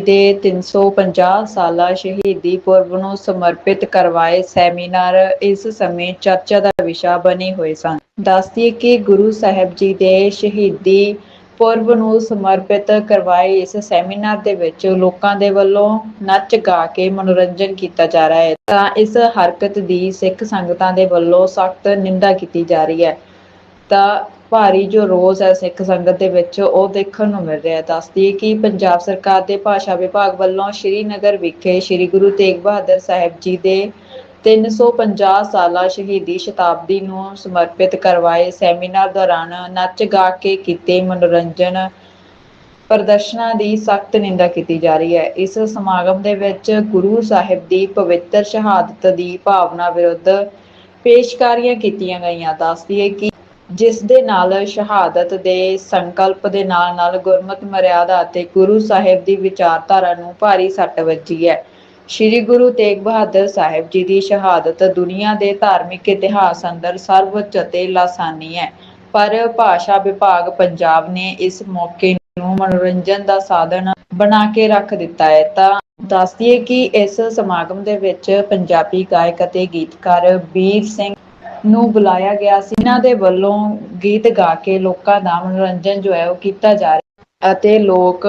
ਦੇ 350 ਸਾਲਾ ਸ਼ਹੀਦੀ ਪੁਰਬ ਨੂੰ ਸਮਰਪਿਤ ਕਰਵਾਏ ਸੈਮੀਨਾਰ, ਇਸ ਸਮੇਂ ਚਰਚਾ ਦਾ ਵਿਸ਼ਾ ਬਣੇ ਹੋਏ ਸਨ। ਦੱਸਦੀਏ ਕਿ ਗੁਰੂ ਸਾਹਿਬ ਜੀ ਦੇ ਸ਼ਹੀਦੀ ਪੁਰਬ ਨੂੰ ਸਮਰਪਿਤ ਕਰਵਾਏ ਇਸ ਸੈਮੀਨਾਰ ਦੇ ਵਿੱਚ ਲੋਕਾਂ ਦੇ ਵੱਲੋਂ ਨੱਚ ਗਾ ਕੇ ਮਨੋਰੰਜਨ ਕੀਤਾ ਜਾ ਰਿਹਾ ਹੈ। ਤਾਂ ਇਸ ਹਰਕਤ ਦੀ ਸਿੱਖ ਸੰਗਤਾਂ ਦੇ ਵੱਲੋਂ ਸਖਤ ਨਿੰਦਾ ਕੀਤੀ ਜਾ ਰਹੀ ਹੈ। ਤਾਂ ਭਾਰੀ ਜੋ ਰੋਸ ਹੈ ਸਿੱਖ ਸੰਗਤ ਦੇ ਵਿੱਚ, ਉਹ ਦੇਖਣ ਨੂੰ ਮਿਲ ਰਿਹਾ ਹੈ। ਦੱਸਦੀ ਹੈ ਕਿ ਪੰਜਾਬ ਸਰਕਾਰ ਦੇ ਭਾਸ਼ਾ ਵਿਭਾਗ ਵੱਲੋਂ ਸ਼੍ਰੀਨਗਰ ਵਿਖੇ ਸ਼੍ਰੀ ਗੁਰੂ ਤੇਗ ਬਹਾਦਰ ਸਾਹਿਬ ਜੀ ਦੇ 350 ਸਾਲਾ ਸ਼ਹੀਦੀ ਸ਼ਤਾਬਦੀ ਨੂੰ ਸਮਰਪਿਤ ਕਰਵਾਏ ਸੈਮੀਨਾਰ ਦੌਰਾਨ ਨੱਚ ਗਾ ਕੇ ਕੀਤੇ ਮਨੋਰੰਜਨ ਪ੍ਰਦਰਸ਼ਨਾਂ ਦੀ ਸਖਤ ਨਿੰਦਾ ਕੀਤੀ ਜਾ ਰਹੀ ਹੈ। ਇਸ ਸਮਾਗਮ ਦੇ ਵਿੱਚ ਗੁਰੂ ਸਾਹਿਬ ਦੀ ਪਵਿੱਤਰ ਸ਼ਹਾਦਤ ਦੀ ਭਾਵਨਾ ਵਿਰੁੱਧ ਪੇਸ਼ਕਾਰੀਆਂ ਕੀਤੀਆਂ ਗਈਆਂ। ਦੱਸਦੀ ਹੈ ਕਿ ਜਿਸ ਦੇ ਨਾਲ ਸ਼ਹਾਦਤ ਦੇ ਸੰਕਲਪ ਦੇ ਨਾਲ ਨਾਲ ਗੁਰਮਤਿ ਮਰਿਆਦਾ ਅਤੇ ਗੁਰੂ ਸਾਹਿਬ ਦੀ ਵਿਚਾਰਧਾਰਾ ਨੂੰ ਭਾਰੀ ਸੱਟ ਵੱਜੀ ਹੈ। ਸ਼੍ਰੀ ਗੁਰੂ ਤੇਗ ਬਹਾਦਰ ਸਾਹਿਬ ਜੀ ਦੀ ਸ਼ਹਾਦਤ ਦੁਨੀਆ ਦੇ ਧਾਰਮਿਕ ਇਤਿਹਾਸ ਅੰਦਰ ਸਰਵਉੱਚ ਅਤੇ ਲਾਸਾਨੀ ਹੈ। ਪਰ ਭਾਸ਼ਾ ਵਿਭਾਗ ਪੰਜਾਬ ਨੇ ਇਸ ਮੌਕੇ ਨੂੰ ਮਨੋਰੰਜਨ ਦਾ ਸਾਧਨ ਬਣਾ ਕੇ ਰੱਖ ਦਿੱਤਾ ਹੈ। ਤਾਂ ਦੱਸਦੀਏ ਕਿ ਇਸ ਸਮਾਗਮ ਦੇ ਵਿੱਚ ਪੰਜਾਬੀ ਗਾਇਕ ਅਤੇ ਗੀਤਕਾਰ ਵੀਰ ਸਿੰਘ ਨੂੰ ਬੁਲਾਇਆ ਗਿਆ ਸੀ। ਇਹਨਾਂ ਦੇ ਵੱਲੋਂ ਗੀਤ ਗਾ ਕੇ ਲੋਕਾਂ ਦਾ ਮਨੋਰੰਜਨ ਜੋ ਹੈ ਉਹ ਕੀਤਾ ਜਾ ਰਿਹਾ ਅਤੇ ਲੋਕ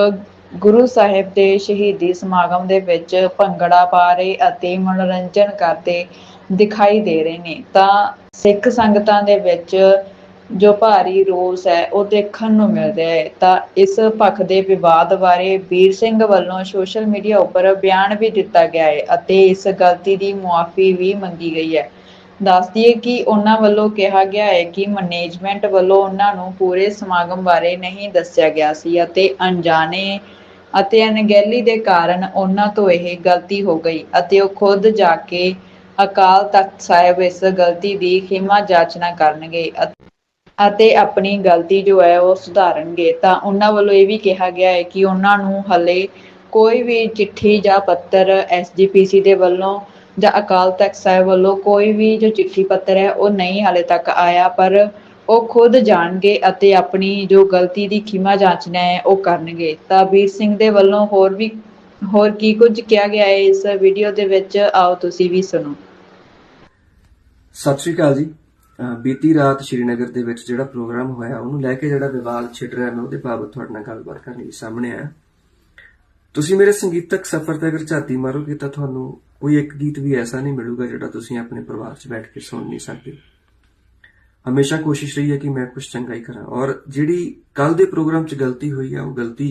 ਗੁਰੂ ਸਾਹਿਬ ਦੇ ਸ਼ਹੀਦੀ ਸਮਾਗਮ ਦੇ ਵਿੱਚ ਭੰਗੜਾ ਪਾ ਰਹੇ ਅਤੇ ਮਨੋਰੰਜਨ ਕਰਦੇ ਦਿਖਾਈ ਦੇ ਰਹੇ ਨੇ। ਤਾਂ ਸਿੱਖ ਸੰਗਤਾਂ ਦੇ ਵਿੱਚ ਜੋ ਭਾਰੀ ਰੋਸ ਹੈ, ਉਹ ਦੇਖਣ ਨੂੰ ਮਿਲ ਰਿਹਾ ਹੈ। ਤਾਂ ਇਸ ਪੱਖ ਦੇ ਵਿਵਾਦ ਬਾਰੇ ਵੀਰ ਸਿੰਘ ਵੱਲੋਂ ਸੋਸ਼ਲ ਮੀਡੀਆ ਉੱਪਰ ਬਿਆਨ ਵੀ ਦਿੱਤਾ ਗਿਆ ਹੈ ਅਤੇ ਇਸ ਗਲਤੀ ਦੀ ਮੁਆਫੀ ਵੀ ਮੰਗੀ ਗਈ ਹੈ। ਦੱਸਦੀ ਹੈ ਕਿ ਉਹਨਾਂ ਵੱਲੋਂ ਕਿਹਾ ਗਿਆ ਹੈ ਕਿ ਮੈਨੇਜਮੈਂਟ ਵੱਲੋਂ ਉਹਨਾਂ ਨੂੰ ਪੂਰੇ ਸਮਾਗਮ ਬਾਰੇ ਨਹੀਂ ਦੱਸਿਆ ਗਿਆ ਸੀ ਅਤੇ ਅਣਜਾਣੇ ਅਤੇ ਅਣਗਹਿਲੀ ਦੇ ਕਾਰਨ ਉਹਨਾਂ ਤੋਂ ਇਹ ਗਲਤੀ ਹੋ ਗਈ ਅਤੇ ਉਹ ਖੁਦ ਜਾ ਕੇ ਅਕਾਲ ਤਖਤ ਸਾਹਿਬ ਇਸ ਗਲਤੀ ਦੀ ਖਿਮਾ ਜਾਚਨਾ ਕਰਨਗੇ ਅਤੇ ਅਤੇ ਆਪਣੀ ਗਲਤੀ ਜੋ ਹੈ ਉਹ ਸੁਧਾਰਨਗੇ। ਤਾਂ ਉਹਨਾਂ ਵੱਲੋਂ ਇਹ ਵੀ ਕਿਹਾ ਗਿਆ ਹੈ ਕਿ ਉਹਨਾਂ ਨੂੰ ਹਲੇ ਕੋਈ ਵੀ ਚਿੱਠੀ ਜਾਂ ਪੱਤਰ ਐਸਜੀਪੀਸੀ ਦੇ ਵੱਲੋਂ ਜਾਂ ਅਕਾਲ ਤਖਤ ਸਾਹਿਬ ਵੱਲੋਂ ਕੋਈ ਵੀ ਜੋ ਚਿੱਠੀ ਪੱਤਰ ਹੈ, ਉਹ ਨਹੀਂ ਹਾਲੇ ਤੱਕ ਆਇਆ, ਪਰ ਉਹ ਖੁਦ ਜਾਣਗੇ ਅਤੇ ਆਪਣੀ ਜੋ ਗਲਤੀ ਦੀ ਖਿਮਾ ਜਾਂਚਣਾ ਹੈ, ਉਹ ਕਰਨਗੇ। ਤਾਂ ਵੀਰ ਸਿੰਘ ਦੇ ਵੱਲੋਂ ਹੋਰ ਵੀ, ਹੋਰ ਕੀ ਕੁਝ ਕਿਹਾ ਗਿਆ ਹੈ, ਇਸ ਵੀਡੀਓ ਦੇ ਵਿੱਚ ਆਓ ਤੁਸੀਂ ਵੀ ਸੁਣੋ। ਸਤਿ ਸ਼੍ਰੀ ਅਕਾਲ ਜੀ। ਅਹ ਬੀਤੀ ਰਾਤ ਸ਼੍ਰੀਨਗਰ ਦੇ ਵਿੱਚ ਜਿਹੜਾ ਪ੍ਰੋਗਰਾਮ ਹੋਇਆ, ਉਹਨੂੰ ਲੈ ਕੇ ਜਿਹੜਾ ਵਿਵਾਦ ਛਿੜ ਰਿਹਾ, ਮੈਂ ਉਹਦੇ ਬਾਬਤ ਤੁਹਾਡੇ ਨਾਲ ਗੱਲਬਾਤ ਕਰਨ ਲਈ ਸਾਹਮਣੇ ਆਇਆ। ਤੁਸੀਂ ਮੇਰੇ ਸੰਗੀਤਕ ਸਫ਼ਰ ਤੇ ਅਗਰ ਝਾਤੀ ਮਾਰੋਗੇ ਤਾਂ ਤੁਹਾਨੂੰ ਕੋਈ ਇੱਕ ਗੀਤ ਵੀ ਐਸਾ ਨਹੀਂ ਮਿਲੂਗਾ ਜਿਹੜਾ ਤੁਸੀਂ ਆਪਣੇ ਪਰਿਵਾਰ 'ਚ ਬੈਠ ਕੇ ਸੁਣ ਨਹੀਂ ਸਕਦੇ। ਹਮੇਸ਼ਾ ਕੋਸ਼ਿਸ਼ ਰਹੀ ਹੈ ਕਿ ਮੈਂ ਕੁਝ ਚੰਗਾ ਹੀ ਕਰਾਂ ਔਰ ਜਿਹੜੀ ਕੱਲ ਦੇ ਪ੍ਰੋਗਰਾਮ 'ਚ ਗਲਤੀ ਹੋਈ ਹੈ ਉਹ ਗਲਤੀ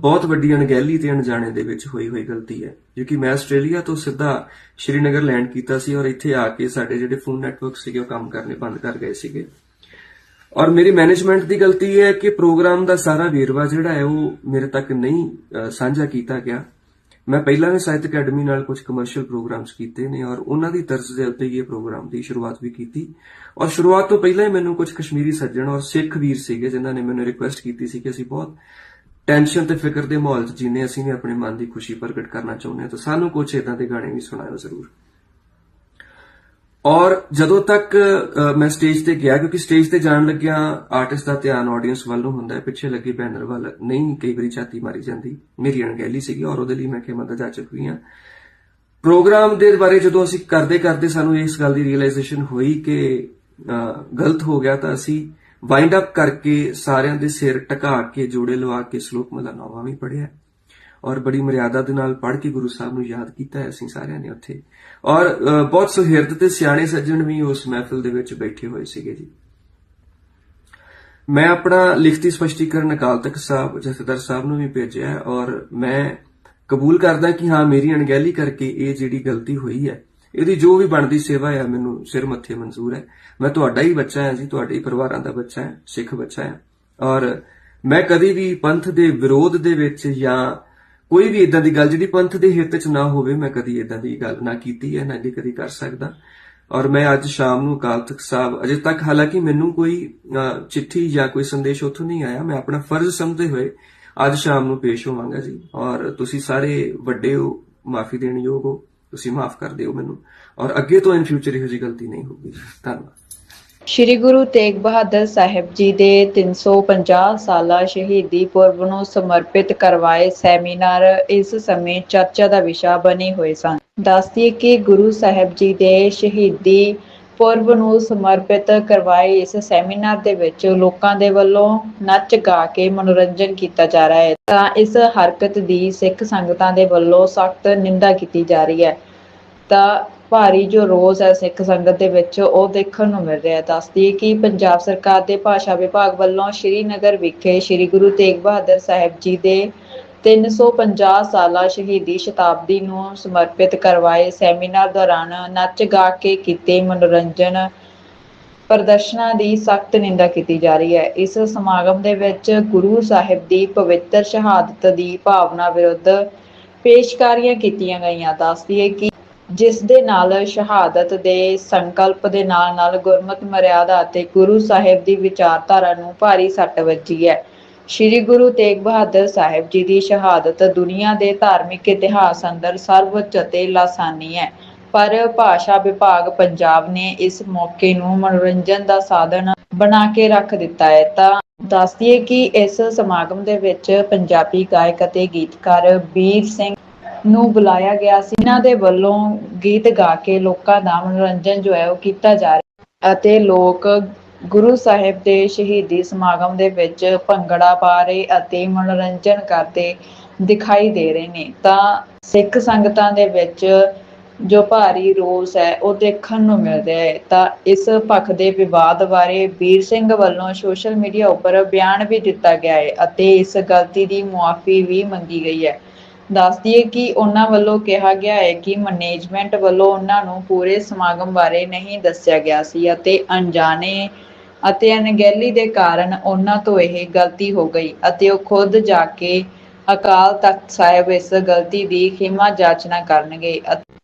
ਬਹੁਤ ਵੱਡੀ ਅਣਗਹਿਲੀ ਤੇ ਅਣਜਾਣੇ ਦੇ ਵਿੱਚ ਹੋਈ ਹੋਈ ਗਲਤੀ ਹੈ ਕਿਉਂਕਿ ਮੈਂ ਆਸਟ੍ਰੇਲੀਆ ਤੋਂ ਸਿੱਧਾ ਸ਼੍ਰੀਨਗਰ ਲੈਂਡ ਕੀਤਾ ਸੀ ਔਰ ਇੱਥੇ ਆ ਕੇ ਸਾਡੇ ਜਿਹੜੇ ਫੋਨ ਨੈਟਵਰਕ ਸੀਗੇ, ਉਹ ਕੰਮ ਕਰਨੇ ਬੰਦ ਕਰ ਗਏ ਸੀਗੇ। ਔਰ ਮੇਰੀ ਮੈਨੇਜਮੈਂਟ ਦੀ ਗਲਤੀ ਇਹ ਹੈ ਕਿ ਪ੍ਰੋਗਰਾਮ ਦਾ ਸਾਰਾ ਵੇਰਵਾ ਜਿਹੜਾ ਹੈ ਉਹ ਮੇਰੇ ਤੱਕ ਨਹੀਂ ਸਾਂਝਾ ਕੀਤਾ ਗਿਆ। ਮੈਂ ਪਹਿਲਾਂ ਵੀ ਸਾਹਿਤ ਅਕੈਡਮੀ ਨਾਲ ਕੁਝ ਕਮਰਸ਼ੀਅਲ ਪ੍ਰੋਗਰਾਮਸ ਕੀਤੇ ਨੇ ਔਰ ਉਹਨਾਂ ਦੀ ਤਰਜ਼ ਦੇ ਉੱਤੇ ਇਹ ਪ੍ਰੋਗਰਾਮ ਦੀ ਸ਼ੁਰੂਆਤ ਵੀ ਕੀਤੀ। ਔਰ ਸ਼ੁਰੂਆਤ ਤੋਂ ਪਹਿਲਾਂ ਹੀ ਮੈਨੂੰ ਕੁਝ ਕਸ਼ਮੀਰੀ ਸੱਜਣ ਔਰ ਸਿੱਖ ਵੀਰ ਸੀਗੇ ਜਿਨ੍ਹਾਂ ਨੇ ਮੈਨੂੰ ਰਿਕੁਐਸਟ ਕੀਤੀ ਸੀ ਕਿ ਅਸੀਂ ਬਹੁਤ ਟੈਨਸ਼ਨ ਤੇ ਫਿਕਰ ਦੇ ਮਾਹੌਲ 'ਚ ਜੀਨੇ ਅਸੀਂ ਵੀ ਆਪਣੇ ਮਨ ਦੀ ਖੁਸ਼ੀ ਪ੍ਰਗਟ ਕਰਨਾ ਚਾਹੁੰਦੇ ਹਾਂ। ਤਾਂ ਸਾਨੂੰ ਕੁਝ ਇਦਾਂ ਦੇ ਗਾਣੇ ਵੀ ਸੁਣਾਇਓ ਜ਼ਰੂਰ। ਔਰ ਜਦੋਂ ਤੱਕ ਮੈਂ ਸਟੇਜ ਤੇ ਗਿਆ, ਕਿਉਂਕਿ ਸਟੇਜ ਤੇ ਜਾਣ ਲੱਗਿਆ ਆਰਟਿਸਟ ਦਾ ਧਿਆਨ ਆਡੀਅנס ਵੱਲੋਂ ਹੁੰਦਾ ਹੈ, ਪਿੱਛੇ ਲੱਗੇ ਬੈਨਰ ਵੱਲ। ਨਹੀਂ, ਕਈ ਵਾਰੀ ਛਾਤੀ ਮਾਰੀ ਜਾਂਦੀ। ਮੇਰੀ ਅਣਗਹਿਲੀ ਸੀਗੀ ਔਰ ਉਹਦੇ ਲਈ ਮੈਂ ਕਿ ਮਦਦ ਆ ਚੁੱਕੀ ਹਾਂ। ਪ੍ਰੋਗਰਾਮ ਦੇ ਬਾਰੇ ਜਦੋਂ ਅਸੀਂ ਕਰਦੇ ਕਰਦੇ ਸਾਨੂੰ ਇਸ ਗੱਲ ਦੀ ਰੀਅਲਾਈਜੇਸ਼ਨ ਹੋਈ ਕਿ ਗਲਤ ਹੋ ਗਿਆ ਤਾਂ ਅਸੀਂ ਵਾਈਂਡ ਅਪ ਕਰਕੇ ਸਾਰਿਆਂ ਦੇ ਸਿਰ ਟਕਾ ਕੇ, ਜੋੜੇ ਲਵਾ ਕੇ, ਸ਼ਲੋਕ ਮਲਾ ਨੌਵਾਂ ਵੀ ਪੜਿਆ ਔਰ ਬੜੀ ਮਰਿਆਦਾ ਦੇ ਨਾਲ ਪੜ੍ਹ ਕੇ ਗੁਰੂ ਸਾਹਿਬ ਨੂੰ ਯਾਦ ਕੀਤਾ ਅਸੀਂ ਸਾਰਿਆਂ ਨੇ ਉੱਥੇ। ਔਰ ਬਹੁਤ ਸੁਹਿਰਦ ਤੇ ਸਿਆਣੇ ਸੱਜਣ ਵੀ ਉਸ ਮਹਿਫਿਲ ਦੇ ਵਿੱਚ ਬੈਠੇ ਹੋਏ ਸੀਗੇ ਜੀ। ਮੈਂ ਆਪਣਾ ਲਿਖਤੀ ਸਪਸ਼ਟੀਕਰਨ ਅਕਾਲ ਤਖਤ ਸਾਹਿਬ, ਜਥੇਦਾਰ ਸਾਹਿਬ ਨੂੰ ਵੀ ਭੇਜਿਆ ਔਰ ਮੈਂ ਕਬੂਲ ਕਰਦਾ ਕਿ ਹਾਂ, ਮੇਰੀ ਅਣਗਹਿਲੀ ਕਰਕੇ ਇਹ ਜਿਹੜੀ ਗਲਤੀ ਹੋਈ ਹੈ, ਇਹਦੀ ਜੋ ਵੀ ਬਣਦੀ ਸੇਵਾ ਹੈ, ਮੈਨੂੰ ਸਿਰ ਮੱਥੇ ਮਨਜ਼ੂਰ ਹੈ। ਮੈਂ ਤੁਹਾਡਾ ਹੀ ਬੱਚਾ ਹਾਂ ਜੀ, ਤੁਹਾਡੇ ਹੀ ਪਰਿਵਾਰਾਂ ਦਾ ਬੱਚਾ ਹਾਂ, ਸਿੱਖ ਬੱਚਾ ਹਾਂ। ਔਰ ਮੈਂ ਕਦੀ ਵੀ ਪੰਥ ਦੇ ਵਿਰੋਧ ਦੇ ਵਿੱਚ ਜਾਂ ਕੋਈ ਵੀ ਇਦਾਂ ਦੀ ਗੱਲ, ਜਿਹੜੀ ਪੰਥ ਦੇ ਹਿੱਤ 'ਚ ਨਾ ਹੋਵੇ, ਮੈਂ ਕਦੀ ਇਦਾਂ ਦੀ ਗੱਲ ਨਾ ਕੀਤੀ ਹੈ, ਨਾ ਅੱਗੇ ਕਦੀ ਕਰ ਸਕਦਾ। ਔਰ ਮੈਂ ਅੱਜ ਸ਼ਾਮ ਨੂੰ ਅਕਾਲ ਤਖਤ ਸਾਹਿਬ, ਅਜੇ ਤੱਕ ਹਾਲਾਂਕਿ ਮੈਨੂੰ ਕੋਈ ਚਿੱਠੀ ਜਾਂ ਕੋਈ ਸੰਦੇਸ਼ ਉੱਥੋਂ ਨਹੀਂ ਆਇਆ, ਮੈਂ ਆਪਣਾ ਫਰਜ਼ ਸਮਝਦੇ ਹੋਏ ਅੱਜ ਸ਼ਾਮ ਨੂੰ ਪੇਸ਼ ਹੋਵਾਂਗਾ ਜੀ। ਔਰ ਤੁਸੀਂ ਸਾਰੇ ਵੱਡੇ ਹੋ, ਮਾਫੀ ਦੇਣ ਯੋਗ ਹੋ, ਤੁਸੀਂ ਮਾਫ ਕਰ ਦਿਓ ਮੈਨੂੰ। ਔਰ ਅੱਗੇ ਤੋਂ ਇਨ ਫਿਊਚਰ ਇਹੋ ਜਿਹੀ ਗਲਤੀ ਨਹੀਂ ਹੋਊਗੀ। ਧੰਨਵਾਦ। ਸ੍ਰੀ ਗੁਰੂ ਤੇਗ ਬਹਾਦਰ ਸਾਹਿਬ ਜੀ ਦੇ 350 ਸਾਲਾ ਸ਼ਹੀਦੀ ਪੁਰਬ ਨੂੰ ਸਮਰਪਿਤ ਕਰਵਾਏ ਸੈਮੀਨਾਰ, ਇਸ ਸਮੇਂ ਚਰਚਾ ਦਾ ਵਿਸ਼ਾ ਬਣੇ ਹੋਏ ਸਨ। ਦੱਸਦੀਏ ਕਿ ਗੁਰੂ ਸਾਹਿਬ ਜੀ ਦੇ ਸ਼ਹੀਦੀ ਪੁਰਬ ਨੂੰ ਸਮਰਪਿਤ ਕਰਵਾਏ ਇਸ ਸੈਮੀਨਾਰ ਦੇ ਵਿੱਚ ਲੋਕਾਂ ਦੇ ਵੱਲੋਂ ਨੱਚ ਗਾ ਕੇ ਮਨੋਰੰਜਨ ਕੀਤਾ ਜਾ ਰਿਹਾ ਹੈ। ਤਾਂ ਇਸ ਹਰਕਤ ਦੀ ਸਿੱਖ ਸੰਗਤਾਂ ਦੇ ਵੱਲੋਂ ਸਖਤ ਨਿੰਦਾ ਕੀਤੀ ਜਾ ਰਹੀ ਹੈ। ਤਾਂ ਭਾਰੀ ਜੋ ਰੋਸ ਹੈ ਸਿੱਖ ਸੰਗਤ ਦੇ ਵਿੱਚ, ਉਹ ਦੇਖਣ ਨੂੰ ਮਿਲ ਰਿਹਾ ਹੈ। ਦੱਸਦੀ ਕਿ ਪੰਜਾਬ ਸਰਕਾਰ ਦੇ ਭਾਸ਼ਾ ਵਿਭਾਗ ਵੱਲੋਂ ਸ਼੍ਰੀਨਗਰ ਵਿਖੇ ਸ੍ਰੀ ਗੁਰੂ ਤੇਗ ਬਹਾਦਰ ਸਾਹਿਬ ਜੀ ਦੇ 350 ਸਾਲਾ ਸ਼ਹੀਦੀ ਸ਼ਤਾਬਦੀ ਨੂੰ ਸਮਰਪਿਤ ਕਰਵਾਏ ਸੈਮੀਨਾਰ ਦੌਰਾਨ ਨੱਚ ਗਾ ਕੇ ਕੀਤੇ ਮਨੋਰੰਜਨ ਪ੍ਰਦਰਸ਼ਨਾਂ ਦੀ ਸਖਤ ਨਿੰਦਾ ਕੀਤੀ ਜਾ ਰਹੀ ਹੈ। ਇਸ ਸਮਾਗਮ ਦੇ ਵਿੱਚ ਗੁਰੂ ਸਾਹਿਬ ਦੀ ਪਵਿੱਤਰ ਸ਼ਹਾਦਤ ਦੀ ਭਾਵਨਾ ਵਿਰੁੱਧ ਪੇਸ਼ਕਾਰੀਆਂ ਕੀਤੀਆਂ ਗਈਆਂ। ਦੱਸਦੀ ਹੈ ਕਿ ਜਿਸ ਦੇ ਨਾਲ ਸ਼ਹਾਦਤ ਦੇ ਸੰਕਲਪ ਦੇ ਨਾਲ ਨਾਲ ਗੁਰਮਤਿ ਮਰਿਆਦਾ ਅਤੇ ਗੁਰੂ ਸਾਹਿਬ ਦੀ ਵਿਚਾਰਧਾਰਾ ਨੂੰ ਭਾਰੀ ਸੱਟ ਵੱਜੀ ਹੈ। ਸ੍ਰੀ ਗੁਰੂ ਤੇਗ ਬਹਾਦਰ ਸਾਹਿਬ ਜੀ ਦੀ ਸ਼ਹਾਦਤ ਦੁਨੀਆ ਦੇ ਧਾਰਮਿਕ ਇਤਿਹਾਸ ਅੰਦਰ ਸਰਵਉੱਚ ਅਤੇ ਲਾਸਾਨੀ ਹੈ। ਪਰ ਭਾਸ਼ਾ ਵਿਭਾਗ ਪੰਜਾਬ ਨੇ ਇਸ ਮੌਕੇ ਨੂੰ ਮਨੋਰੰਜਨ ਦਾ ਸਾਧਨ ਬਣਾ ਕੇ ਰੱਖ ਦਿੱਤਾ ਹੈ। ਤਾਂ ਦੱਸਦੀਏ ਕਿ ਇਸ ਸਮਾਗਮ ਦੇ ਵਿੱਚ ਪੰਜਾਬੀ ਗਾਇਕ ਅਤੇ ਗੀਤਕਾਰ ਬੀਰ ਸਿੰਘ ਨੂੰ ਬੁਲਾਇਆ ਗਿਆ ਸੀ। ਇਹਨਾਂ ਦੇ ਵੱਲੋਂ ਗੀਤ ਗਾ ਕੇ ਲੋਕਾਂ ਦਾ ਮਨੋਰੰਜਨ ਜੋ ਹੈ ਉਹ ਕੀਤਾ ਜਾ ਰਿਹਾ ਅਤੇ ਲੋਕ ਗੁਰੂ ਸਾਹਿਬ ਦੇ ਸ਼ਹੀਦੀ ਸਮਾਗਮ ਦੇ ਵਿੱਚ ਭੰਗੜਾ ਪਾ ਰਹੇ ਅਤੇ ਮਨੋਰੰਜਨ ਕਰਦੇ ਦਿਖਾਈ ਦੇ ਰਹੇ ਨੇ। ਤਾਂ ਸਿੱਖ ਸੰਗਤਾਂ ਦੇ ਵਿੱਚ ਜੋ ਭਾਰੀ ਰੋਸ ਹੈ, ਉਹ ਦੇਖਣ ਨੂੰ ਮਿਲ ਰਿਹਾ ਹੈ। ਤਾਂ ਇਸ ਪੱਖ ਦੇ ਵਿਵਾਦ ਬਾਰੇ ਵੀਰ ਸਿੰਘ ਵੱਲੋਂ ਸੋਸ਼ਲ ਮੀਡੀਆ ਉੱਪਰ ਬਿਆਨ ਵੀ ਦਿੱਤਾ ਗਿਆ ਹੈ ਅਤੇ ਇਸ ਗਲਤੀ ਦੀ ਮੁਆਫੀ ਵੀ ਮੰਗੀ ਗਈ ਹੈ। ਦੱਸਦੀ ਹੈ ਕਿ ਉਹਨਾਂ ਵੱਲੋਂ ਕਿਹਾ ਗਿਆ ਹੈ ਕਿ ਮੈਨੇਜਮੈਂਟ ਵੱਲੋਂ ਉਹਨਾਂ ਨੂੰ ਪੂਰੇ ਸਮਾਗਮ ਬਾਰੇ ਨਹੀਂ ਦੱਸਿਆ ਗਿਆ ਸੀ ਅਤੇ ਅਣਜਾਣੇ ਅਤੇ ਅਣਗਹਿਲੀ ਦੇ ਕਾਰਨ ਉਹਨਾਂ ਤੋਂ ਇਹ ਗਲਤੀ ਹੋ ਗਈ ਅਤੇ ਉਹ ਖੁਦ ਜਾ ਕੇ ਅਕਾਲ ਤਖਤ ਸਾਹਿਬ ਇਸ ਗਲਤੀ ਦੀ ਖਿਮਾ ਜਾਚਨਾ ਕਰਨਗੇ ਅਤੇ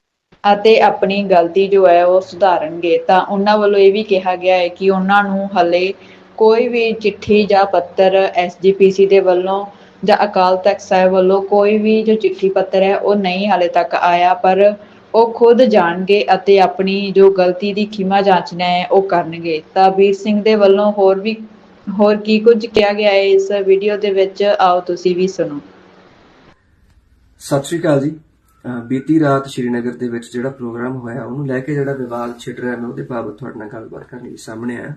ਅਤੇ ਆਪਣੀ ਗਲਤੀ ਜੋ ਹੈ ਉਹ ਸੁਧਾਰਨਗੇ। ਤਾਂ ਉਹਨਾਂ ਵੱਲੋਂ ਇਹ ਵੀ ਕਿਹਾ ਗਿਆ ਹੈ ਕਿ ਉਹਨਾਂ ਨੂੰ ਹਲੇ ਕੋਈ ਵੀ ਚਿੱਠੀ ਜਾਂ ਪੱਤਰ ਐਸਜੀਪੀਸੀ ਦੇ ਵੱਲੋਂ ਜਾਂ ਅਕਾਲ ਤਖਤ ਸਾਹਿਬ ਵੱਲੋਂ ਕੋਈ ਵੀ ਜੋ ਚਿੱਠੀ ਪੱਤਰ ਹੈ, ਉਹ ਨਹੀਂ ਹਾਲੇ ਤੱਕ ਆਇਆ, ਪਰ ਉਹ ਖੁਦ ਜਾਣਗੇ ਅਤੇ ਆਪਣੀ ਜੋ ਗਲਤੀ ਦੀ ਖਿਮਾ ਜਾਚਨਾ ਹੈ, ਉਹ ਕਰਨਗੇ। ਤਾਂ ਵੀਰ ਸਿੰਘ ਦੇ ਵੱਲੋਂ ਹੋਰ ਵੀ, ਹੋਰ ਕੀ ਕੁਝ ਕਿਹਾ ਗਿਆ ਹੈ, ਇਸ ਵੀਡੀਓ ਦੇ ਵਿੱਚ ਆਓ ਤੁਸੀਂ ਵੀ ਸੁਣੋ। ਸਤਿ ਸ਼੍ਰੀ ਅਕਾਲ ਜੀ। ਬੀਤੀ ਰਾਤ ਸ਼੍ਰੀਨਗਰ ਦੇ ਵਿੱਚ ਜਿਹੜਾ ਪ੍ਰੋਗਰਾਮ ਹੋਇਆ, ਉਹਨੂੰ ਲੈ ਕੇ ਜਿਹੜਾ ਵਿਵਾਦ ਛਿੜ ਰਿਹਾ, ਮੈਂ ਉਹਦੇ ਬਾਬਤ ਤੁਹਾਡੇ ਨਾਲ ਗੱਲਬਾਤ ਕਰਨ ਲਈ ਸਾਹਮਣੇ ਆਇਆ।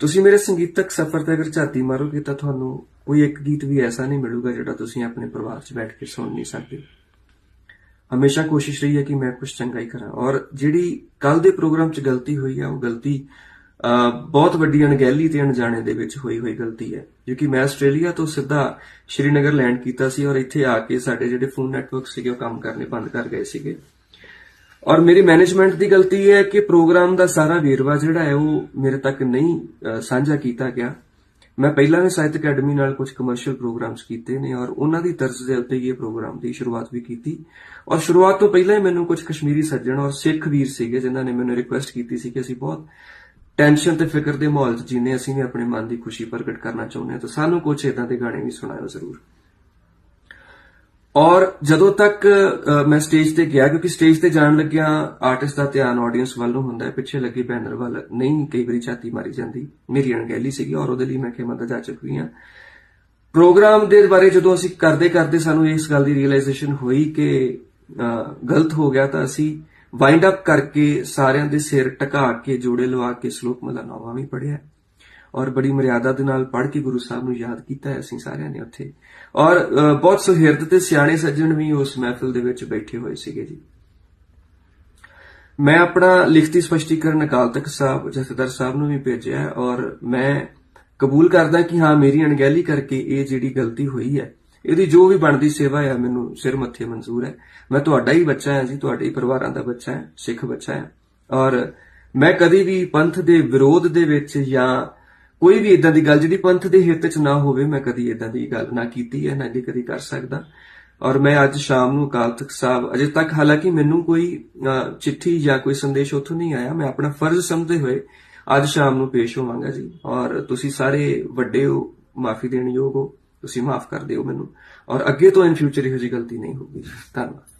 ਤੁਸੀਂ ਮੇਰੇ ਸੰਗੀਤਕ ਸਫ਼ਰ ਤੇ ਅਗਰ ਝਾਤੀ ਮਾਰੋਗੇ ਤਾਂ ਤੁਹਾਨੂੰ ਕੋਈ ਇੱਕ ਗੀਤ ਵੀ ਐਸਾ ਨਹੀਂ ਮਿਲੂਗਾ ਜਿਹੜਾ ਤੁਸੀਂ ਆਪਣੇ ਪਰਿਵਾਰ 'ਚ ਬੈਠ ਕੇ ਸੁਣ ਨਹੀਂ ਸਕਦੇ। ਹਮੇਸ਼ਾ ਕੋਸ਼ਿਸ਼ ਰਹੀ ਹੈ ਕਿ ਮੈਂ ਕੁਝ ਚੰਗਾ ਹੀ ਕਰਾਂ। ਔਰ ਜਿਹੜੀ ਕੱਲ ਦੇ ਪ੍ਰੋਗਰਾਮ 'ਚ ਗਲਤੀ ਹੋਈ ਹੈ ਉਹ ਗਲਤੀ ਬਹੁਤ ਵੱਡੀ ਅਣਗਹਿਲੀ ਤੇ ਅਣਜਾਣੇ ਦੇ ਵਿੱਚ ਹੋਈ ਹੋਈ ਗਲਤੀ ਹੈ। ਕਿਉਂਕਿ ਮੈਂ ਆਸਟ੍ਰੇਲੀਆ ਤੋਂ ਸਿੱਧਾ ਸ਼੍ਰੀਨਗਰ ਲੈਂਡ ਕੀਤਾ ਸੀ ਔਰ ਇੱਥੇ ਆ ਕੇ ਸਾਡੇ ਜਿਹੜੇ ਫੋਨ ਨੈਟਵਰਕ ਸੀਗੇ, ਉਹ ਕੰਮ ਕਰਨੇ ਬੰਦ ਕਰ ਗਏ ਸੀਗੇ। ਔਰ ਮੇਰੀ ਮੈਨੇਜਮੈਂਟ ਦੀ ਗਲਤੀ ਹੈ ਕਿ ਪ੍ਰੋਗਰਾਮ ਦਾ ਸਾਰਾ ਵੇਰਵਾ ਜਿਹੜਾ ਹੈ ਉਹ ਮੇਰੇ ਤੱਕ ਨਹੀਂ ਸਾਂਝਾ ਕੀਤਾ ਗਿਆ। ਮੈਂ ਪਹਿਲਾਂ ਵੀ ਸਾਹਿਤ ਅਕੈਡਮੀ ਨਾਲ ਕੁਝ ਕਮਰਸ਼ੀਅਲ ਪ੍ਰੋਗਰਾਮਸ ਕੀਤੇ ਨੇ ਔਰ ਉਹਨਾਂ ਦੀ ਤਰਜ਼ ਦੇ ਉੱਤੇ ਹੀ ਇਹ ਪ੍ਰੋਗਰਾਮ ਦੀ ਸ਼ੁਰੂਆਤ ਵੀ ਕੀਤੀ। ਔਰ ਸ਼ੁਰੂਆਤ ਤੋਂ ਪਹਿਲਾਂ ਹੀ ਮੈਨੂੰ ਕੁਝ ਕਸ਼ਮੀਰੀ ਸੱਜਣ ਔਰ ਸਿੱਖ ਵੀਰ ਸੀਗੇ ਜਿਨ੍ਹਾਂ ਨੇ ਮੈਨੂੰ ਰਿਕੁਐਸਟ ਕੀਤੀ ਸੀ ਕਿ ਅਸੀਂ ਬਹੁਤ ਟੈਨਸ਼ਨ ਤੇ ਫਿਕਰ ਦੇ ਮਾਹੌਲ 'ਚ ਜੀਨੇ, ਅਸੀਂ ਵੀ ਆਪਣੇ ਮਨ ਦੀ ਖੁਸ਼ੀ ਪ੍ਰਗਟ ਕਰਨਾ ਚਾਹੁੰਦੇ ਹਾਂ। ਤਾਂ ਸਾਨੂੰ ਕੁਝ ਇਦਾਂ ਦੇ ਗਾਣੇ ਵੀ ਸੁਣਾਇਓ ਜ਼ਰੂਰ। ਔਰ ਜਦੋਂ ਤੱਕ ਮੈਂ ਸਟੇਜ ਤੇ ਗਿਆ, ਕਿਉਂਕਿ ਸਟੇਜ ਤੇ ਜਾਣ ਲੱਗਿਆ ਆਰਟਿਸਟ ਦਾ ਧਿਆਨ ਆਡੀਅੰਸ ਵੱਲ ਨੂੰ ਹੁੰਦਾ ਹੈ, ਪਿੱਛੇ ਲੱਗੇ ਬੈਨਰ ਵੱਲ ਨਹੀਂ ਕਈ ਵਾਰੀ ਛਾਤੀ ਮਾਰੀ ਜਾਂਦੀ, ਮੇਰੀ ਅਣਗਹਿਲੀ ਸੀਗੀ ਔਰ ਉਹਦੇ ਲਈ ਮੈਂ ਖਿਮਾ ਦਾ ਜਾ ਚੁੱਕੀ ਹਾਂ। ਪ੍ਰੋਗਰਾਮ ਦੇ ਬਾਰੇ ਜਦੋਂ ਅਸੀਂ ਕਰਦੇ ਕਰਦੇ ਸਾਨੂੰ ਇਸ ਗੱਲ ਦੀ ਰੀਅਲਾਈਜੇਸ਼ਨ ਹੋਈ ਕਿ ਗਲਤ ਹੋ ਗਿਆ ਤਾਂ ਅਸੀਂ ਵਾਈਂਡ ਅਪ ਕਰਕੇ ਸਾਰਿਆਂ ਦੇ ਸਿਰ ਟਕਾ ਕੇ, ਜੋੜੇ ਲਵਾ ਕੇ, ਸ਼ਲੋਕ ਮਹਲਾ ਨੌਵਾਂ ਵੀ ਪੜਿਆ ਔਰ ਬੜੀ ਮਰਿਆਦਾ ਦੇ ਨਾਲ ਪੜ੍ਹ ਕੇ ਗੁਰੂ ਸਾਹਿਬ ਨੂੰ ਯਾਦ ਕੀਤਾ ਹੈ ਅਸੀਂ ਸਾਰਿਆਂ ਨੇ ਉੱਥੇ। ਔਰ ਬਹੁਤ ਸੁਹਿਰਦ ਤੇ ਸਿਆਣੇ ਸੱਜਣ ਵੀ ਉਸ ਮਹਿਫਿਲ ਦੇ ਵਿੱਚ ਬੈਠੇ ਹੋਏ ਸੀਗੇ ਜੀ। ਮੈਂ ਆਪਣਾ ਲਿਖਤੀ ਸਪਸ਼ਟੀਕਰਨ ਅਕਾਲ ਤਖਤ ਸਾਹਿਬ, ਜਥੇਦਾਰ ਸਾਹਿਬ ਨੂੰ ਵੀ ਭੇਜਿਆ ਔਰ ਮੈਂ ਕਬੂਲ ਕਰਦਾ ਕਿ ਹਾਂ, ਮੇਰੀ ਅਣਗਹਿਲੀ ਕਰਕੇ ਇਹ ਜਿਹੜੀ ਗਲਤੀ ਹੋਈ ਹੈ, ਇਹਦੀ ਜੋ ਵੀ ਬਣਦੀ ਸੇਵਾ ਹੈ, ਮੈਨੂੰ ਸਿਰ ਮੱਥੇ ਮਨਜ਼ੂਰ ਹੈ। ਮੈਂ ਤੁਹਾਡਾ ਹੀ ਬੱਚਾ ਹਾਂ ਜੀ, ਤੁਹਾਡੇ ਹੀ ਪਰਿਵਾਰਾਂ ਦਾ ਬੱਚਾ ਹਾਂ, ਸਿੱਖ ਬੱਚਾ ਹਾਂ। ਔਰ ਮੈਂ ਕਦੀ ਵੀ ਪੰਥ ਦੇ ਵਿਰੋਧ ਦੇ ਵਿੱਚ ਜਾਂ ਕੋਈ ਵੀ ਇਦਾਂ ਦੀ ਗੱਲ ਜਿਹੜੀ ਪੰਥ ਦੇ ਹਿੱਤ 'ਚ ਨਾ ਹੋਵੇ, ਮੈਂ ਕਦੀ ਇਦਾਂ ਦੀ ਗੱਲ ਨਾ ਕੀਤੀ ਹੈ, ਨਾ ਅੱਗੇ ਕਦੀ ਕਰ ਸਕਦਾ। ਔਰ ਮੈਂ ਅੱਜ ਸ਼ਾਮ ਨੂੰ ਅਕਾਲ ਤਖਤ ਸਾਹਿਬ, ਅਜੇ ਤੱਕ ਹਾਲਾਂਕਿ ਮੈਨੂੰ ਕੋਈ ਚਿੱਠੀ ਜਾਂ ਕੋਈ ਸੰਦੇਸ਼ ਉੱਥੋਂ ਨਹੀਂ ਆਇਆ, ਮੈਂ ਆਪਣਾ ਫਰਜ਼ ਸਮਝਦੇ ਹੋਏ ਅੱਜ ਸ਼ਾਮ ਨੂੰ ਪੇਸ਼ ਹੋਵਾਂਗਾ ਜੀ। ਔਰ ਤੁਸੀਂ ਸਾਰੇ ਵੱਡੇ ਹੋ, ਮਾਫੀ ਦੇਣ ਯੋਗ ਹੋ, ਤੁਸੀਂ ਮਾਫ ਕਰ ਦਿਓ ਮੈਨੂੰ। ਔਰ ਅੱਗੇ ਤੋਂ ਇਨ ਫਿਊਚਰ ਇਹੋ ਜਿਹੀ ਗਲਤੀ ਨਹੀਂ ਹੋਊਗੀ। ਧੰਨਵਾਦ।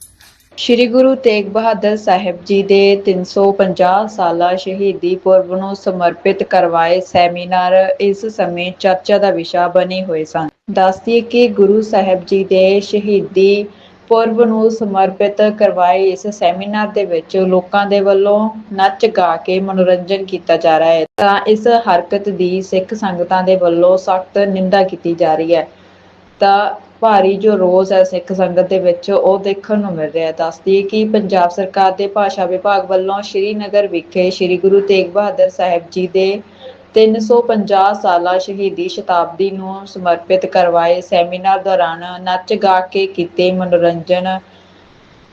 ਸ਼੍ਰੀ ਗੁਰੂ ਤੇਗ ਬਹਾਦਰ ਸਾਹਿਬ ਜੀ ਦੇ 350 ਸਾਲਾ ਸ਼ਹੀਦੀ ਪੁਰਬ ਨੂੰ ਸਮਰਪਿਤ ਕਰਵਾਏ ਸੈਮੀਨਾਰ, ਇਸ ਸਮੇਂ ਚਰਚਾ ਦਾ ਵਿਸ਼ਾ ਬਣੇ ਹੋਏ ਸਨ। ਦੱਸਦੀਏ ਕਿ ਗੁਰੂ ਸਾਹਿਬ ਜੀ ਦੇ ਸ਼ਹੀਦੀ ਪੁਰਬ ਨੂੰ ਸਮਰਪਿਤ ਕਰਵਾਏ ਇਸ ਸੈਮੀਨਾਰ ਦੇ ਵਿੱਚ ਲੋਕਾਂ ਦੇ ਵੱਲੋਂ ਨੱਚ ਗਾ ਕੇ ਮਨੋਰੰਜਨ ਕੀਤਾ ਜਾ ਰਿਹਾ ਹੈ। ਤਾਂ ਇਸ ਹਰਕਤ ਦੀ ਸਿੱਖ ਸੰਗਤਾਂ ਦੇ ਵੱਲੋਂ ਸਖਤ ਨਿੰਦਾ ਕੀਤੀ ਜਾ ਰਹੀ ਹੈ। ਤਾਂ ਭਾਰੀ ਜੋ ਰੋਸ ਹੈ ਸਿੱਖ ਸੰਗਤ ਦੇ ਵਿੱਚ, ਉਹ ਦੇਖਣ ਨੂੰ ਮਿਲ ਰਿਹਾ ਹੈ। ਦੱਸਦੀ ਕਿ ਪੰਜਾਬ ਸਰਕਾਰ ਦੇ ਭਾਸ਼ਾ ਵਿਭਾਗ ਵੱਲੋਂ ਸ਼੍ਰੀਨਗਰ ਵਿਖੇ ਸ਼੍ਰੀ ਗੁਰੂ ਤੇਗ ਬਹਾਦਰ ਸਾਹਿਬ ਜੀ ਦੇ 350 ਸਾਲਾ ਸ਼ਹੀਦੀ ਸ਼ਤਾਬਦੀ ਨੂੰ ਸਮਰਪਿਤ ਕਰਵਾਏ ਸੈਮੀਨਾਰ ਦੌਰਾਨ ਨੱਚ ਗਾ ਕੇ ਕੀਤੇ ਮਨੋਰੰਜਨ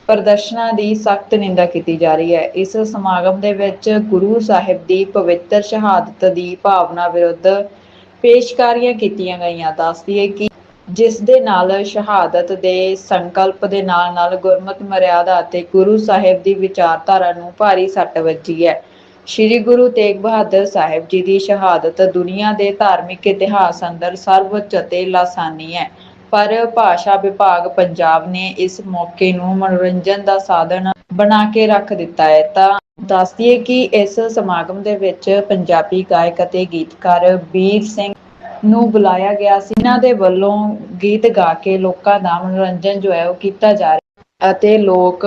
ਪ੍ਰਦਰਸ਼ਨਾਂ ਦੀ ਸਖਤ ਨਿੰਦਾ ਕੀਤੀ ਜਾ ਰਹੀ ਹੈ। ਇਸ ਸਮਾਗਮ ਦੇ ਵਿੱਚ ਗੁਰੂ ਸਾਹਿਬ ਦੀ ਪਵਿੱਤਰ ਸ਼ਹਾਦਤ ਦੀ ਭਾਵਨਾ ਵਿਰੁੱਧ ਪੇਸ਼ਕਾਰੀਆਂ ਕੀਤੀਆਂ ਗਈਆਂ। ਦੱਸਦੀ ਹੈ ਕਿ ਜਿਸ ਦੇ ਨਾਲ ਸ਼ਹਾਦਤ ਦੇ ਸੰਕਲਪ ਦੇ ਨਾਲ ਨਾਲ ਗੁਰਮਤ ਮਰਿਆਦਾ ਅਤੇ ਗੁਰੂ ਸਾਹਿਬ ਦੀ ਵਿਚਾਰਧਾਰਾ ਨੂੰ ਭਾਰੀ ਸੱਟ ਵੱਜੀ ਹੈ। ਸ਼੍ਰੀ ਗੁਰੂ ਤੇਗ ਬਹਾਦਰ ਸਾਹਿਬ ਜੀ ਦੀ ਸ਼ਹਾਦਤ ਦੁਨੀਆ ਦੇ ਧਾਰਮਿਕ ਇਤਿਹਾਸ ਅੰਦਰ ਸਰਵਉੱਚ ਅਤੇ ਲਾਸਾਨੀ ਹੈ। ਪਰ ਭਾਸ਼ਾ ਵਿਭਾਗ ਪੰਜਾਬ ਨੇ ਇਸ ਮੌਕੇ ਨੂੰ ਮਨੋਰੰਜਨ ਦਾ ਸਾਧਨ ਬਣਾ ਕੇ ਰੱਖ ਦਿੱਤਾ ਹੈ। ਤਾਂ ਦੱਸਦੀਏ ਕਿ ਇਸ ਸਮਾਗਮ ਦੇ ਵਿੱਚ ਪੰਜਾਬੀ ਗਾਇਕ ਅਤੇ ਗੀਤਕਾਰ ਵੀਰ ਸਿੰਘ ਨੂੰ ਬੁਲਾਇਆ ਗਿਆ ਸੀ। ਇਹਨਾਂ ਦੇ ਵੱਲੋਂ ਗੀਤ ਗਾ ਕੇ ਲੋਕਾਂ ਦਾ ਮਨੋਰੰਜਨ ਜੋ ਹੈ ਉਹ ਕੀਤਾ ਜਾ ਰਿਹਾ ਅਤੇ ਲੋਕ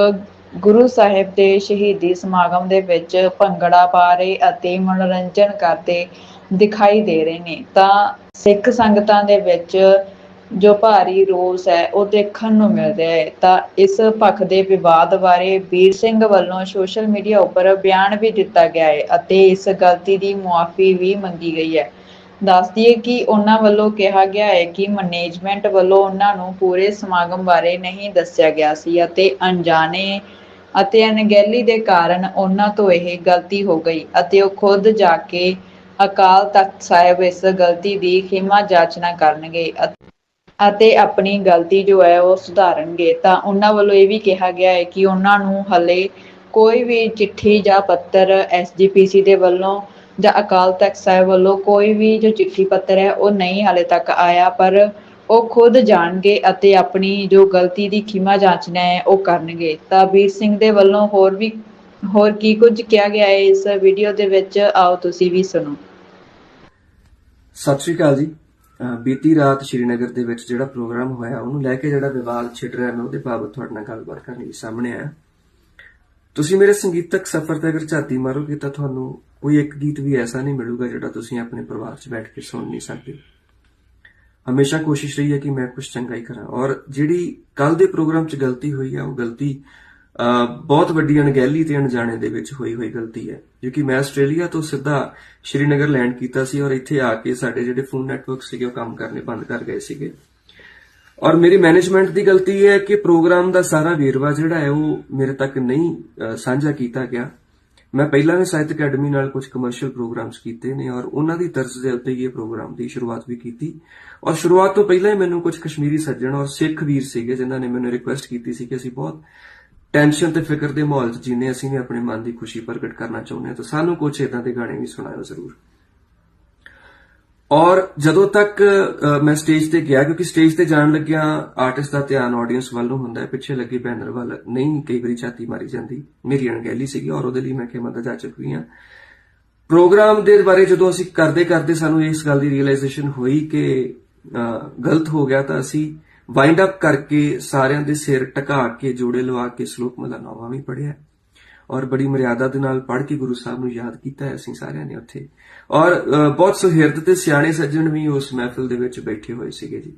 ਗੁਰੂ ਸਾਹਿਬ ਦੇ ਸ਼ਹੀਦੀ ਸਮਾਗਮ ਦੇ ਵਿੱਚ ਭੰਗੜਾ ਪਾ ਰਹੇ ਅਤੇ ਮਨੋਰੰਜਨ ਕਰਦੇ ਦਿਖਾਈ ਦੇ ਰਹੇ ਨੇ। ਤਾਂ ਸਿੱਖ ਸੰਗਤਾਂ ਦੇ ਵਿੱਚ ਜੋ ਭਾਰੀ ਰੋਸ ਹੈ, ਉਹ ਦੇਖਣ ਨੂੰ ਮਿਲ ਰਿਹਾ ਹੈ। ਤਾਂ ਇਸ ਪੱਖ ਦੇ ਵਿਵਾਦ ਬਾਰੇ ਵੀਰ ਸਿੰਘ ਵੱਲੋਂ ਸੋਸ਼ਲ ਮੀਡੀਆ ਉੱਪਰ ਬਿਆਨ ਵੀ ਦਿੱਤਾ ਗਿਆ ਹੈ ਅਤੇ ਇਸ ਗਲਤੀ ਦੀ ਮੁਆਫੀ ਵੀ ਮੰਗੀ ਗਈ ਹੈ। ਦੱਸਦੀ ਹੈ ਕਿ ਉਹਨਾਂ ਵੱਲੋਂ ਕਿਹਾ ਗਿਆ ਹੈ ਕਿ ਮੈਨੇਜਮੈਂਟ ਵੱਲੋਂ ਉਹਨਾਂ ਨੂੰ ਪੂਰੇ ਸਮਾਗਮ ਬਾਰੇ ਨਹੀਂ ਦੱਸਿਆ ਗਿਆ ਸੀ ਅਤੇ ਅਣਜਾਣੇ ਅਤੇ ਅਣਗਹਿਲੀ ਦੇ ਕਾਰਨ ਉਹਨਾਂ ਤੋਂ ਇਹ ਗਲਤੀ ਹੋ ਗਈ ਅਤੇ ਉਹ ਖੁਦ ਜਾ ਕੇ ਅਕਾਲ ਤਖਤ ਸਾਹਿਬ ਇਸ ਗਲਤੀ ਦੀ ਖਿਮਾ ਜਾਚਨਾ ਕਰਨਗੇ ਅਤੇ ਅਤੇ ਆਪਣੀ ਗਲਤੀ ਜੋ ਹੈ ਉਹ ਸੁਧਾਰਨਗੇ। ਤਾਂ ਉਹਨਾਂ ਵੱਲੋਂ ਇਹ ਵੀ ਕਿਹਾ ਗਿਆ ਹੈ ਕਿ ਉਹਨਾਂ ਨੂੰ ਹਲੇ ਕੋਈ ਵੀ ਚਿੱਠੀ ਜਾਂ ਪੱਤਰ ਐਸਜੀਪੀਸੀ ਦੇ ਵੱਲੋਂ ਜਾਂ ਅਕਾਲ ਤਖਤ ਸਾਹਿਬ ਵੱਲੋਂ ਕੋਈ ਵੀ ਜੋ ਚਿੱਠੀ ਪੱਤਰ ਹੈ, ਉਹ ਨਹੀਂ ਹਾਲੇ ਤੱਕ ਆਇਆ, ਪਰ ਉਹ ਖੁਦ ਜਾਣਗੇ ਅਤੇ ਆਪਣੀ ਜੋ ਗਲਤੀ ਦੀ ਖਿਮਾ ਜਾਂਚਨਾ ਹੈ, ਉਹ ਕਰਨਗੇ। ਤਾਂ ਵੀਰ ਸਿੰਘ ਦੇ ਵੱਲੋਂ ਹੋਰ ਵੀ, ਹੋਰ ਕੀ ਕੁਝ ਕਿਹਾ ਗਿਆ ਹੈ, ਇਸ ਵੀਡੀਓ ਦੇ ਵਿੱਚ ਆਓ ਤੁਸੀਂ ਵੀ ਸੁਣੋ। ਸਤਿ ਸ਼੍ਰੀ ਅਕਾਲ ਜੀ। ਅਹ ਬੀਤੀ ਰਾਤ ਸ਼੍ਰੀਨਗਰ ਦੇ ਵਿੱਚ ਜਿਹੜਾ ਪ੍ਰੋਗਰਾਮ ਹੋਇਆ, ਉਹਨੂੰ ਲੈ ਕੇ ਜਿਹੜਾ ਵਿਵਾਦ ਛਿੜ ਰਿਹਾ, ਮੈਂ ਉਹਦੇ ਬਾਬਤ ਤੁਹਾਡੇ ਨਾਲ ਗੱਲਬਾਤ ਕਰਨ ਲਈ ਸਾਹਮਣੇ ਆਇਆ। ਤੁਸੀਂ ਮੇਰੇ ਸੰਗੀਤਕ ਸਫ਼ਰ ਤੇ ਅਗਰ ਝਾਤੀ ਮਾਰੋਗੇ ਤਾਂ ਤੁਹਾਨੂੰ ਕੋਈ ਇੱਕ ਗੀਤ ਵੀ ਐਸਾ ਨਹੀਂ ਮਿਲੂਗਾ ਜਿਹੜਾ ਤੁਸੀਂ ਆਪਣੇ ਪਰਿਵਾਰ 'ਚ ਬੈਠ ਕੇ ਸੁਣ ਨਹੀਂ ਸਕਦੇ। ਹਮੇਸ਼ਾ ਕੋਸ਼ਿਸ਼ ਰਹੀ ਹੈ ਕਿ ਮੈਂ ਕੁਝ ਚੰਗਾ ਹੀ ਕਰਾਂ ਔਰ ਜਿਹੜੀ ਕੱਲ ਦੇ ਪ੍ਰੋਗਰਾਮ 'ਚ ਗਲਤੀ ਹੋਈ ਆ, ਉਹ ਗਲਤੀ ਬਹੁਤ ਵੱਡੀ ਅਣਗਹਿਲੀ ਤੇ ਅਣਜਾਣੇ ਦੇ ਵਿੱਚ ਹੋਈ ਹੋਈ ਗਲਤੀ ਹੈ ਕਿਉਂਕਿ ਮੈਂ ਆਸਟ੍ਰੇਲੀਆ ਤੋਂ ਸਿੱਧਾ ਸ਼੍ਰੀਨਗਰ ਲੈਂਡ ਕੀਤਾ ਸੀ ਔਰ ਇੱਥੇ ਆ ਕੇ ਸਾਡੇ ਜਿਹੜੇ ਫੋਨ ਨੈਟਵਰਕ ਸੀਗੇ, ਉਹ ਕੰਮ ਕਰਨੇ ਬੰਦ ਕਰ ਗਏ ਸੀਗੇ। ਔਰ ਮੇਰੀ ਮੈਨੇਜਮੈਂਟ ਦੀ ਗਲਤੀ ਇਹ ਹੈ ਕਿ ਪ੍ਰੋਗਰਾਮ ਦਾ ਸਾਰਾ ਵੇਰਵਾ ਜਿਹੜਾ ਹੈ ਉਹ ਮੇਰੇ ਤੱਕ ਨਹੀਂ ਸਾਂਝਾ ਕੀਤਾ ਗਿਆ। ਮੈਂ ਪਹਿਲਾਂ ਵੀ ਸਾਹਿਤ ਅਕੈਡਮੀ ਨਾਲ ਕੁਝ ਕਮਰਸ਼ੀਅਲ ਪ੍ਰੋਗਰਾਮਸ ਕੀਤੇ ਨੇ ਔਰ ਉਹਨਾਂ ਦੀ ਤਰਜ਼ ਦੇ ਉੱਤੇ ਹੀ ਇਹ ਪ੍ਰੋਗਰਾਮ ਦੀ ਸ਼ੁਰੂਆਤ ਵੀ ਕੀਤੀ। ਔਰ ਸ਼ੁਰੂਆਤ ਤੋਂ ਪਹਿਲਾਂ ਹੀ ਮੈਨੂੰ ਕੁਝ ਕਸ਼ਮੀਰੀ ਸੱਜਣ ਔਰ ਸਿੱਖ ਵੀਰ ਸੀਗੇ ਜਿਨ੍ਹਾਂ ਨੇ ਮੈਨੂੰ ਰਿਕੁਐਸਟ ਕੀਤੀ ਸੀ ਕਿ ਅਸੀਂ ਬਹੁਤ ਟੈਨਸ਼ਨ ਤੇ ਫਿਕਰ ਦੇ ਮਾਹੌਲ 'ਚ ਜੀਨੇ ਅਸੀਂ ਵੀ ਆਪਣੇ ਮਨ ਦੀ ਖੁਸ਼ੀ ਪ੍ਰਗਟ ਕਰਨਾ ਚਾਹੁੰਦੇ ਹਾਂ। ਤਾਂ ਸਾਨੂੰ ਕੁਝ ਇਦਾਂ ਦੇ ਗਾਣੇ ਵੀ ਸੁਣਾਇਓ ਜ਼ਰੂਰ। ਔਰ ਜਦੋਂ ਤੱਕ ਮੈਂ ਸਟੇਜ ਤੇ ਗਿਆ, ਕਿਉਂਕਿ ਸਟੇਜ ਤੇ ਜਾਣ ਲੱਗਿਆ ਆਰਟਿਸਟ ਦਾ ਧਿਆਨ ਆਡੀਅנס ਵੱਲ ਹੁੰਦਾ ਹੈ, ਪਿੱਛੇ ਲੱਗੇ ਬੈਨਰ ਵੱਲ। ਨਹੀਂ, ਕਈ ਵਾਰੀ ਛਾਤੀ ਮਾਰੀ ਜਾਂਦੀ। ਮੇਰੀ ਅਣਗਹਿਲੀ ਸੀਗੀ ਔਰ ਉਹਦੇ ਲਈ ਮੈਂ ਕਿ ਮਦਦ ਜਾ ਚੁੱਕੀ ਹਾਂ। ਪ੍ਰੋਗਰਾਮ ਦੇ ਬਾਰੇ ਜਦੋਂ ਅਸੀਂ ਕਰਦੇ ਕਰਦੇ ਸਾਨੂੰ ਇਸ ਗੱਲ ਦੀ ਰੀਅਲਾਈਜੇਸ਼ਨ ਹੋਈ ਕਿ ਗਲਤ ਹੋ ਗਿਆ ਤਾਂ ਅਸੀਂ ਵਾਈਂਡ ਅਪ ਕਰਕੇ ਸਾਰਿਆਂ ਦੇ ਸਿਰ ਟਕਾ ਕੇ, ਜੋੜੇ ਲਵਾ ਕੇ, ਸ਼ਲੋਕ ਮਹਲਾ ਨੌਵਾਂ ਵੀ ਪੜਿਆ ਔਰ ਬੜੀ ਮਰਿਆਦਾ ਦੇ ਨਾਲ ਪੜ੍ਹ ਕੇ ਗੁਰੂ ਸਾਹਿਬ ਨੂੰ ਯਾਦ ਕੀਤਾ ਹੈ ਅਸੀਂ ਸਾਰਿਆਂ ਨੇ ਉੱਥੇ। ਔਰ ਬਹੁਤ ਸੁਹਿਰਦ ਤੇ ਸਿਆਣੇ ਸੱਜਣ ਵੀ ਉਸ ਮਹਿਫਲ ਦੇ ਵਿੱਚ ਬੈਠੇ ਹੋਏ ਸੀਗੇ ਜੀ।